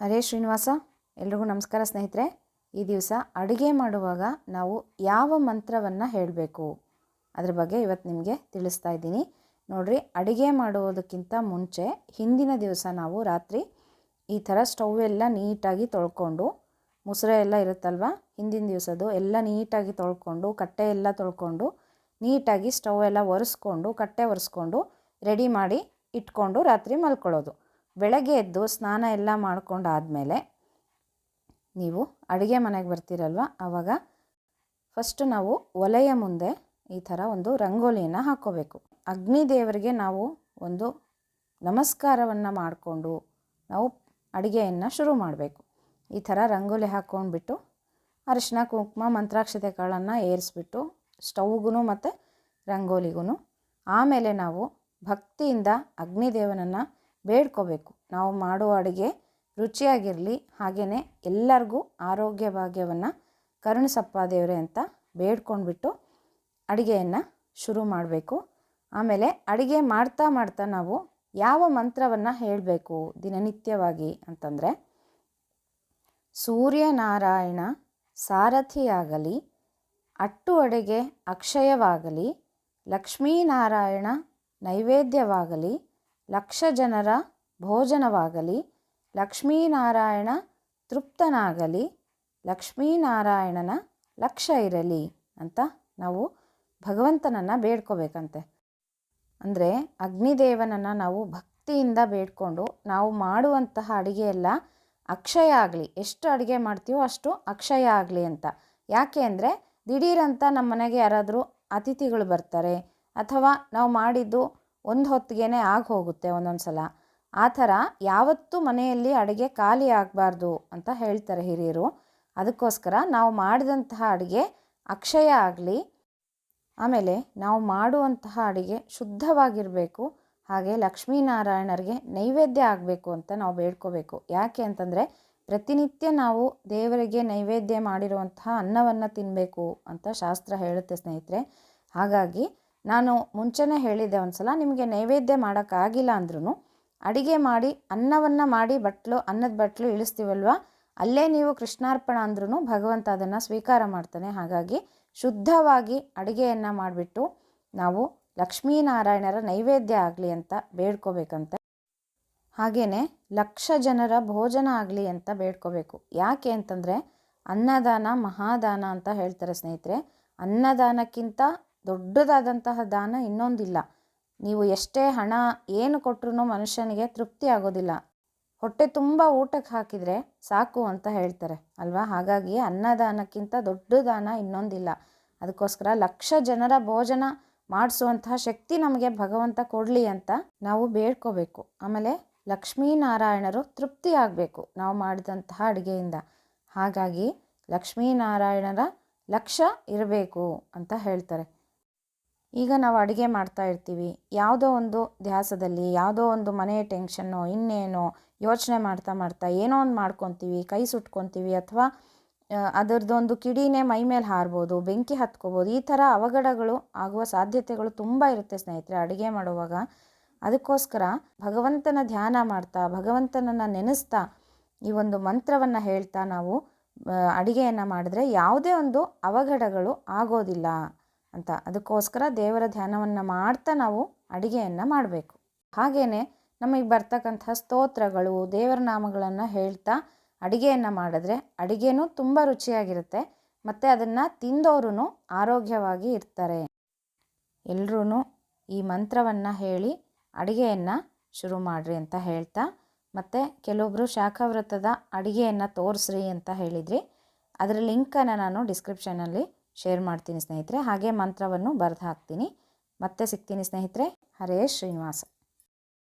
ಹರೇ ಶ್ರೀನಿವಾಸ, ಎಲ್ರಿಗೂ ನಮಸ್ಕಾರ ಸ್ನೇಹಿತರೆ. ಈ ದಿವಸ ಅಡುಗೆ ಮಾಡುವಾಗ ನಾವು ಯಾವ ಮಂತ್ರವನ್ನು ಹೇಳಬೇಕು? ಅದ್ರ ಬಗ್ಗೆ ಇವತ್ತು ನಿಮಗೆ ತಿಳಿಸ್ತಾ ಇದ್ದೀನಿ. ನೋಡಿರಿ, ಅಡುಗೆ ಮಾಡುವುದಕ್ಕಿಂತ ಮುಂಚೆ ಹಿಂದಿನ ದಿವಸ ನಾವು ರಾತ್ರಿ ಈ ಥರ ಸ್ಟವ್ ಎಲ್ಲ ನೀಟಾಗಿ ತೊಳ್ಕೊಂಡು, ಮುಸುರೆ ಎಲ್ಲ ಇರುತ್ತಲ್ವ, ಹಿಂದಿನ ದಿವಸದ್ದು ಎಲ್ಲ ನೀಟಾಗಿ ತೊಳ್ಕೊಂಡು, ಕಟ್ಟೆ ಎಲ್ಲ ತೊಳ್ಕೊಂಡು, ನೀಟಾಗಿ ಸ್ಟವ್ ಎಲ್ಲ ಒರೆಸ್ಕೊಂಡು, ಕಟ್ಟೆ ಒರೆಸ್ಕೊಂಡು, ರೆಡಿ ಮಾಡಿ ಇಟ್ಕೊಂಡು ರಾತ್ರಿ ಮಲ್ಕೊಳ್ಳೋದು. ಬೆಳಗ್ಗೆ ಎದ್ದು ಸ್ನಾನ ಎಲ್ಲ ಮಾಡ್ಕೊಂಡಾದಮೇಲೆ ನೀವು ಅಡುಗೆ ಮನೆಗೆ ಬರ್ತೀರಲ್ವ? ಆವಾಗ ಫಸ್ಟು ನಾವು ಒಲೆಯ ಮುಂದೆ ಈ ಥರ ಒಂದು ರಂಗೋಲಿಯನ್ನು ಹಾಕ್ಕೋಬೇಕು. ಅಗ್ನಿ ದೇವರಿಗೆ ನಾವು ಒಂದು ನಮಸ್ಕಾರವನ್ನು ಮಾಡಿಕೊಂಡು ನಾವು ಅಡುಗೆಯನ್ನು ಶುರು ಮಾಡಬೇಕು. ಈ ಥರ ರಂಗೋಲಿ ಹಾಕ್ಕೊಂಡ್ಬಿಟ್ಟು ಅರಿಶಿನ ಕುಂಕುಮ, ಮಂತ್ರಾಕ್ಷತೆ ಕಾಳನ್ನು ಏರಿಸ್ಬಿಟ್ಟು ಸ್ಟೌಗೂ ಮತ್ತು ರಂಗೋಲಿಗೂ ಆಮೇಲೆ ನಾವು ಭಕ್ತಿಯಿಂದ ಅಗ್ನಿದೇವನನ್ನು ಬೇಡ್ಕೋಬೇಕು. ನಾವು ಮಾಡುವ ಅಡುಗೆ ರುಚಿಯಾಗಿರಲಿ ಹಾಗೆಯೇ ಎಲ್ಲರಿಗೂ ಆರೋಗ್ಯ ಭಾಗ್ಯವನ್ನು ಕರುಣಸಪ್ಪ ದೇವರೇ ಅಂತ ಬೇಡ್ಕೊಂಡ್ಬಿಟ್ಟು ಅಡುಗೆಯನ್ನು ಶುರು ಮಾಡಬೇಕು. ಆಮೇಲೆ ಅಡುಗೆ ಮಾಡ್ತಾ ಮಾಡ್ತಾ ನಾವು ಯಾವ ಮಂತ್ರವನ್ನು ಹೇಳಬೇಕು ದಿನನಿತ್ಯವಾಗಿ ಅಂತಂದರೆ, ಸೂರ್ಯನಾರಾಯಣ ಸಾರಥಿಯಾಗಲಿ, ಅಟ್ಟು ಅಡುಗೆ ಅಕ್ಷಯವಾಗಲಿ, ಲಕ್ಷ್ಮೀನಾರಾಯಣ ನೈವೇದ್ಯವಾಗಲಿ ಲಕ್ಷ ಜನರ ಭೋಜನವಾಗಲಿ, ಲಕ್ಷ್ಮೀನಾರಾಯಣ ತೃಪ್ತನಾಗಲಿ, ಲಕ್ಷ್ಮೀನಾರಾಯಣನ ಲಕ್ಷ ಇರಲಿ ಅಂತ ನಾವು ಭಗವಂತನನ್ನು ಬೇಡ್ಕೋಬೇಕಂತೆ. ಅಂದರೆ ಅಗ್ನಿದೇವನನ್ನು ನಾವು ಭಕ್ತಿಯಿಂದ ಬೇಡ್ಕೊಂಡು ನಾವು ಮಾಡುವಂತಹ ಅಡುಗೆ ಎಲ್ಲ ಅಕ್ಷಯ ಆಗಲಿ. ಎಷ್ಟು ಅಡುಗೆ ಮಾಡ್ತೀವೋ ಅಷ್ಟು ಅಕ್ಷಯ ಆಗಲಿ ಅಂತ. ಯಾಕೆ ಅಂದರೆ ದಿಢೀರಂತ ನಮ್ಮ ಮನೆಗೆ ಯಾರಾದರೂ ಅತಿಥಿಗಳು ಬರ್ತಾರೆ ಅಥವಾ ನಾವು ಮಾಡಿದ್ದು ಒಂದು ಹೊತ್ತಿಗೆ ಆಗಿ ಹೋಗುತ್ತೆ ಒಂದೊಂದು ಸಲ ಆ ಥರ ಯಾವತ್ತೂ ಮನೆಯಲ್ಲಿ ಅಡುಗೆ ಖಾಲಿ ಆಗಬಾರ್ದು ಅಂತ ಹೇಳ್ತಾರೆ ಹಿರಿಯರು. ಅದಕ್ಕೋಸ್ಕರ ನಾವು ಮಾಡಿದಂತಹ ಅಡುಗೆ ಅಕ್ಷಯ ಆಗಲಿ, ಆಮೇಲೆ ನಾವು ಮಾಡುವಂತಹ ಅಡುಗೆ ಶುದ್ಧವಾಗಿರಬೇಕು, ಹಾಗೆ ಲಕ್ಷ್ಮೀನಾರಾಯಣರಿಗೆ ನೈವೇದ್ಯ ಆಗಬೇಕು ಅಂತ ನಾವು ಬೇಡ್ಕೋಬೇಕು. ಯಾಕೆ ಅಂತಂದರೆ ಪ್ರತಿನಿತ್ಯ ನಾವು ದೇವರಿಗೆ ನೈವೇದ್ಯ ಮಾಡಿರುವಂತಹ ಅನ್ನವನ್ನು ತಿನ್ನಬೇಕು ಅಂತ ಶಾಸ್ತ್ರ ಹೇಳುತ್ತೆ ಸ್ನೇಹಿತರೆ. ಹಾಗಾಗಿ ನಾನು ಮುಂಚೆನೇ ಹೇಳಿದ್ದೆ ಒಂದು ಸಲ ನಿಮಗೆ ನೈವೇದ್ಯ ಮಾಡೋಕ್ಕಾಗಿಲ್ಲ ಅಂದ್ರೂ ಅಡಿಗೆ ಮಾಡಿ, ಅನ್ನವನ್ನು ಮಾಡಿ ಬಟ್ಲು, ಅನ್ನದ ಬಟ್ಲು ಇಳಿಸ್ತೀವಲ್ವಾ? ಅಲ್ಲೇ ನೀವು ಕೃಷ್ಣಾರ್ಪಣ ಅಂದ್ರೂ ಭಗವಂತ ಅದನ್ನು ಸ್ವೀಕಾರ ಮಾಡ್ತಾನೆ. ಹಾಗಾಗಿ ಶುದ್ಧವಾಗಿ ಅಡುಗೆಯನ್ನು ಮಾಡಿಬಿಟ್ಟು ನಾವು ಲಕ್ಷ್ಮೀನಾರಾಯಣರ ನೈವೇದ್ಯ ಆಗಲಿ ಅಂತ ಬೇಡ್ಕೋಬೇಕಂತ. ಹಾಗೆಯೇ ಲಕ್ಷ ಜನರ ಭೋಜನ ಆಗಲಿ ಅಂತ ಬೇಡ್ಕೋಬೇಕು. ಯಾಕೆ ಅಂತಂದರೆ ಅನ್ನದಾನ ಮಹಾದಾನ ಅಂತ ಹೇಳ್ತಾರೆ ಸ್ನೇಹಿತರೆ. ಅನ್ನದಾನಕ್ಕಿಂತ ದೊಡ್ಡದಾದಂತಹ ದಾನ ಇನ್ನೊಂದಿಲ್ಲ. ನೀವು ಎಷ್ಟೇ ಹಣ ಏನು ಕೊಟ್ಟರು ಮನುಷ್ಯನಿಗೆ ತೃಪ್ತಿ ಆಗೋದಿಲ್ಲ. ಹೊಟ್ಟೆ ತುಂಬ ಊಟಕ್ಕೆ ಹಾಕಿದರೆ ಸಾಕು ಅಂತ ಹೇಳ್ತಾರೆ, ಅಲ್ವಾ? ಹಾಗಾಗಿ ಅನ್ನದಾನಕ್ಕಿಂತ ದೊಡ್ಡ ದಾನ ಇನ್ನೊಂದಿಲ್ಲ. ಅದಕ್ಕೋಸ್ಕರ ಲಕ್ಷ ಜನರ ಭೋಜನ ಮಾಡಿಸುವಂತಹ ಶಕ್ತಿ ನಮಗೆ ಭಗವಂತ ಕೊಡಲಿ ಅಂತ ನಾವು ಬೇಡ್ಕೋಬೇಕು. ಆಮೇಲೆ ಲಕ್ಷ್ಮೀನಾರಾಯಣರು ತೃಪ್ತಿ ಆಗಬೇಕು ನಾವು ಮಾಡಿದಂತಹ ಅಡುಗೆಯಿಂದ. ಹಾಗಾಗಿ ಲಕ್ಷ್ಮೀನಾರಾಯಣರ ಲಕ್ಷ ಇರಬೇಕು ಅಂತ ಹೇಳ್ತಾರೆ. ಈಗ ನಾವು ಅಡುಗೆ ಮಾಡ್ತಾ ಇರ್ತೀವಿ. ಯಾವುದೋ ಒಂದು ಧ್ಯಾಸದಲ್ಲಿ, ಯಾವುದೋ ಒಂದು ಮನೆಯ ಟೆನ್ಷನ್ನು, ಇನ್ನೇನೋ ಯೋಚನೆ ಮಾಡ್ತಾ ಮಾಡ್ತಾ ಏನೋ ಒಂದು ಮಾಡ್ಕೊತೀವಿ, ಕೈ ಸುಟ್ಕೊತೀವಿ ಅಥವಾ ಅದರದ್ದೊಂದು ಕಿಡಿನೇ ಮೈ ಮೇಲೆ ಹಾರ್ಬೋದು, ಬೆಂಕಿ ಹತ್ಕೋಬೋದು, ಈ ಥರ ಅವಘಡಗಳು ಆಗುವ ಸಾಧ್ಯತೆಗಳು ತುಂಬ ಇರುತ್ತೆ ಸ್ನೇಹಿತರೆ ಅಡುಗೆ ಮಾಡುವಾಗ. ಅದಕ್ಕೋಸ್ಕರ ಭಗವಂತನ ಧ್ಯಾನ ಮಾಡ್ತಾ, ಭಗವಂತನನ್ನು ನೆನೆಸ್ತಾ ಈ ಒಂದು ಮಂತ್ರವನ್ನು ಹೇಳ್ತಾ ನಾವು ಅಡುಗೆಯನ್ನು ಮಾಡಿದ್ರೆ ಯಾವುದೇ ಒಂದು ಅವಘಡಗಳು ಆಗೋದಿಲ್ಲ. ಅಂತ. ಅದಕ್ಕೋಸ್ಕರ ದೇವರ ಧ್ಯಾನವನ್ನು ಮಾಡ್ತಾ ನಾವು ಅಡುಗೆಯನ್ನು ಮಾಡಬೇಕು. ಹಾಗೆಯೇ ನಮಗೆ ಬರ್ತಕ್ಕಂಥ ಸ್ತೋತ್ರಗಳು, ದೇವರ ನಾಮಗಳನ್ನು ಹೇಳ್ತಾ ಅಡುಗೆಯನ್ನು ಮಾಡಿದ್ರೆ ಅಡುಗೆನೂ ತುಂಬ ರುಚಿಯಾಗಿರುತ್ತೆ. ಮತ್ತು ಅದನ್ನು ತಿಂದವರು ಆರೋಗ್ಯವಾಗಿ ಇರ್ತಾರೆ. ಎಲ್ಲರೂ ಈ ಮಂತ್ರವನ್ನು ಹೇಳಿ ಅಡುಗೆಯನ್ನು ಶುರು ಮಾಡಿರಿ ಅಂತ ಹೇಳ್ತಾ, ಮತ್ತು ಕೆಲವೊಬ್ಬರು ಶಾಖವ್ರತದ ಅಡುಗೆಯನ್ನು ತೋರಿಸ್ರಿ ಅಂತ ಹೇಳಿದ್ರಿ. ಅದರ ಲಿಂಕನ್ನು ನಾನು ಡಿಸ್ಕ್ರಿಪ್ಷನಲ್ಲಿ ಶೇರ್ ಮಾಡ್ತೀನಿ ಸ್ನೇಹಿತರೆ. ಹಾಗೆ ಮಂತ್ರವನ್ನು ಬರೆದು ಹಾಕ್ತೀನಿ. ಮತ್ತೆ ಸಿಗ್ತೀನಿ ಸ್ನೇಹಿತರೆ. ಹರೇ ಶ್ರೀನಿವಾಸ.